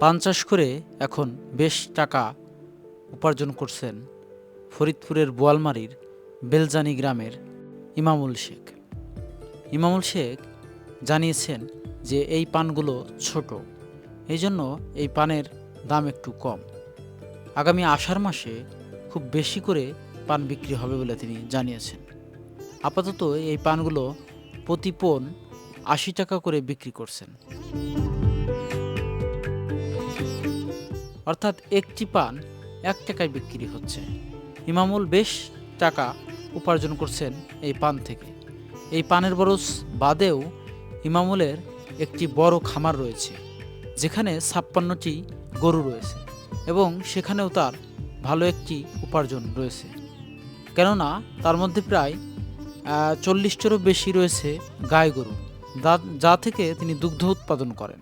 পান চাষ করে এখন বেশ টাকা উপার্জন করছেন ফরিদপুরের বোয়ালমারির বেলজানি গ্রামের ইমামুল শেখ। ইমামুল শেখ জানিয়েছেন যে এই পানগুলো ছোট এই জন্য এই পানের দাম একটু কম। আগামী আষাঢ় মাসে খুব বেশি করে পান বিক্রি হবে বলে তিনি জানিয়েছেন। আপাতত এই পানগুলো প্রতি পণ আশি টাকা করে বিক্রি করছেন। অর্থাৎ একটি পান এক টাকায় বিক্রি হচ্ছে। ইমামুল বেশ টাকা উপার্জন করছেন এই পান থেকে। এই পানের বরস বাদেও ইমামুলের একটি বড় খামার রয়েছে, যেখানে ছাপ্পান্নটি গরু রয়েছে এবং সেখানেও তার ভালো একটি উপার্জন রয়েছে। কেননা তার মধ্যে প্রায় চল্লিশটিরও বেশি রয়েছে গাই গরু যা থেকে তিনি দুগ্ধ উৎপাদন করেন।